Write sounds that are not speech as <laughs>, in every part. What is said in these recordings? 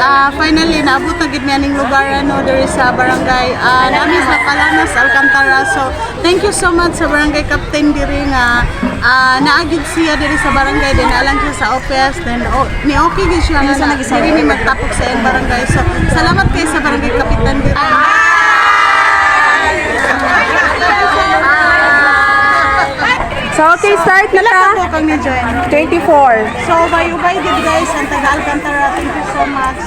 ah, finally naabot na gid ning lugar ano diri sa barangay uh, namin sa Palanas Alcantara. So thank you so much sa barangay captain diri nga uh, naagid siya diri sa barangay din alang siya sa OPS then oh, ni okay gid siya nga na diri ni magtapok sa barangay. So salamat kay sa barangay kapitan diri. So, okay, start na ta. ka po kang na-join? 24. So, bayubay din guys, ang taga Alcantara. Thank you so much.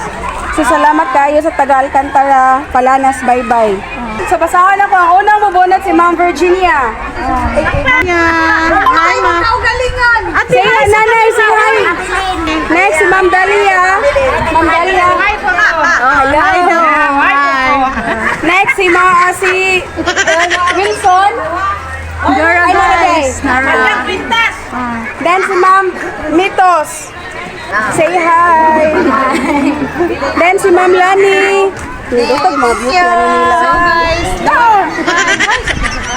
So, salamat kayo sa taga Alcantara, Palanas, bye-bye. So, basahan ako. Ang unang bubunot si Ma'am Virginia. Yan. Hi, ma'am. Ate, Say hi, nanay, say hi. Next, si Ma'am Dalia. Ma'am Dalia. Hello. Hi daw. Hi. Next, si Ma, ah, si Wilson. Dora Nara guys. Nara. Then si Ma'am Mitos. Say hi. Then si Ma'am Lani. Ano nila. So guys,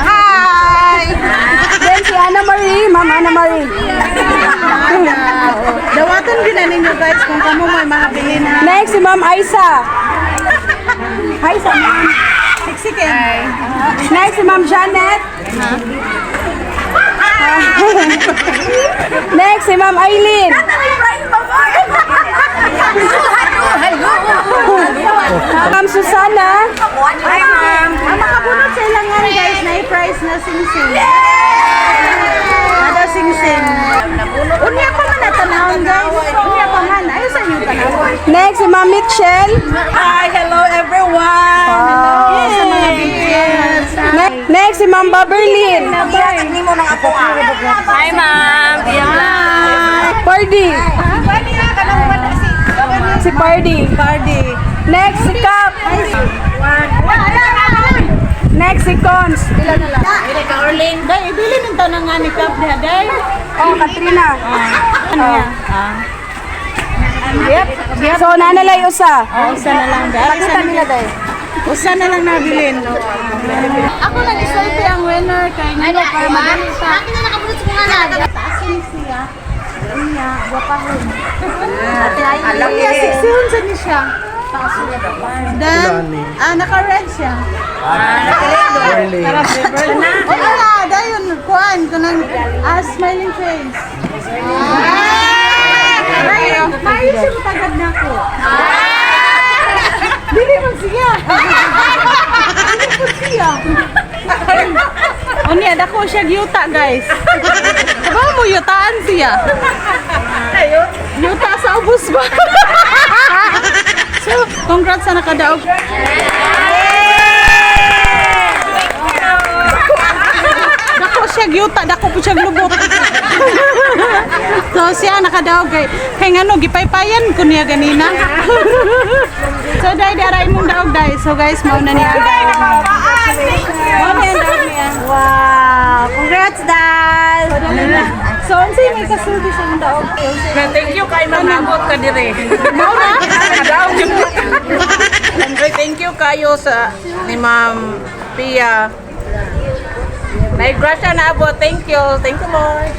Hi. Then si Ana Marie, Ma'am Ana Marie. dawatan din na ninyo guys kung kamo may mga bilin ha. Next si Ma'am Aisa. Hi sa Ma'am. Siksikin. Next si Ma'am Janet. Next si Ma'am Aileen. Ma'am Susana. Hi ma'am. Ang makabunot sa ilangan guys, na i-price na sing-sing. Nada sing-sing. Unya pa man natanawon guys. Unya pa man. Ayaw sa inyo tanawon. Next si Ma'am Mitchell. Hi, hello everyone. Si Ma'am Baberlin. Hi ma'am. Hi. Pardy. Si Pardy. Party. Next si Cap. Next si Cons. Day, ibili ng tanong nga ni Kap diha, day. Oh, Katrina. Ano yan? Yep. Yep. So, nanalay usa. Oh, usa na lang, day. Pakita nila day. Usa na lang nabilin. Ako nag-selfie ang winner kay Nilo para madali sa... Akin na nakabulot sa mga nag. Taasin siya. Iya, gwapahon. Alam niya, siksihon sa ni siya. Then, ah, naka-red siya. Ah, naka-red. O wala, dayon, kuhan, kunang ah, smiling face. Ah! Maayos siya matagad na ako. Dili man siya. Dili man siya. O niya, dako siya yuta guys. Diba mo yutaan siya? Yuta sa ubos ba? so, congrats sa nakadaog. Dako siya yuta, dako po siya lubot. So siya nakadaog kay kay ngano gipaypayan ko niya ganina. <laughs> so dai daray mong daog dai. So guys, mao na niya daog. Na daog. Wow! Congrats, Dal! So unsa may kasulti sa imong daog? Thank you kay manabot ka dire. Mao na? Thank you kayo sa ni Ma'am Pia. May grasya na abot. Thank you. Thank you, Lord.